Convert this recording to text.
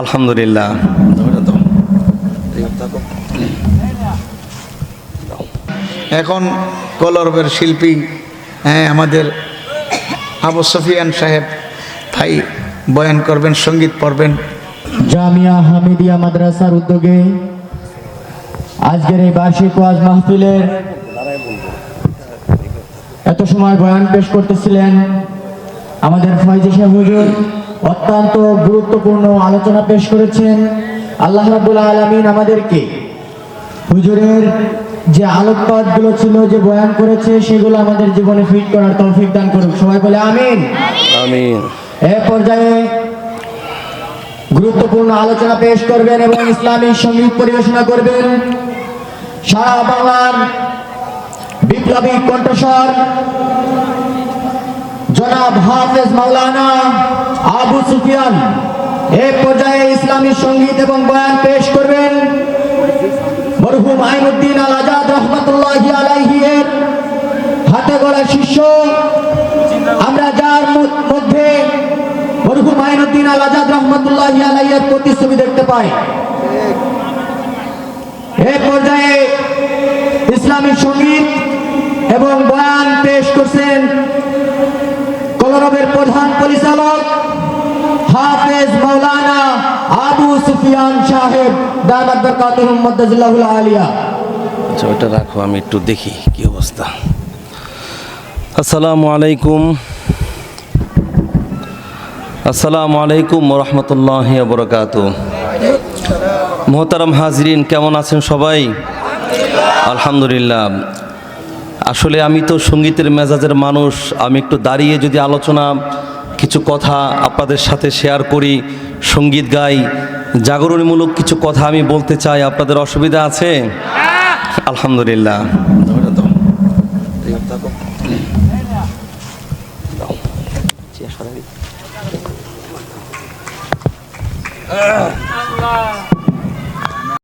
আলহামদুলিল্লাহ। এখন কলরবের শিল্পী হ্যাঁ আমাদের আবু সফিয়ান সাহেব ভাই বয়ান করবেন সংগীত পড়বেন। জামিয়া হামিদিয়া মাদ্রাসার উদ্যোগে আজকের এই বার্ষিক ওয়াজ মাহফিলের এত সময় বয়ান পেশ করতেছিলেন আমাদের ফয়জি সাহেব হুজুর। অত্যন্ত গুরুত্বপূর্ণ আলোচনা পেশ করেছেন আল্লাহ রাবুল আলমিন আমাদেরকে। হুজুরের যে আলোকপাতগুলো ছিল যে বয়ান করেছে সেগুলো আমাদের জীবনে ফিট করার তৌফিক দান করুক। সবাই বলে আমিন। আমিন। এ পর্যায়ে গুরুত্বপূর্ণ আলোচনা পেশ করবেন এবং ইসলামী সংগীত পরিবেশনা করবেন। সারা বাংলার বিপ্লবী কণ্ঠস্বর জনাব হাফেজ মাওলানা আবু সুফিয়ান, এ পর্যায়ে ইসলামী সংগীত এবং বয়ান পেশ করবেন মরহুম আইনুদ্দিন আল আজাদ রহমতুল্লাহ আলাইহি এর হাতে গড়া শিষ্য। আমরা যার মধ্যে মরহুম আইনুদ্দিন আল আজাদ রহমতুল্লাহ আলাইয়ের প্রতিচ্ছবি দেখতে পাই। এ পর্যায়ে ইসলামী সংগীত এবং বয়ান পেশ করছেন কলরবের প্রধান পরিচালক হাফেজ মৌলানা আবু সুফিয়ান সাহেব, দামাত আলিয়া। আচ্ছা ওটা রাখো, আমি একটু দেখি কি অবস্থা। আসসালামু আলাইকুম। আসসালামু আলাইকুম রহমতুল্লাহ বরকাত। মোহতারাম হাজরিন, কেমন আছেন সবাই? আলহামদুলিল্লাহ। আসলে আমি তো সঙ্গীতের মেজাজের মানুষ, আমি একটু দাঁড়িয়ে যদি আলোচনা, কিছু কথা আপনাদের সাথে শেয়ার করি, সংগীত গাই, জাগরণীমূলক কিছু কথা আমি বলতে চাই, আপনাদের অসুবিধা আছে? আলহামদুলিল্লাহ।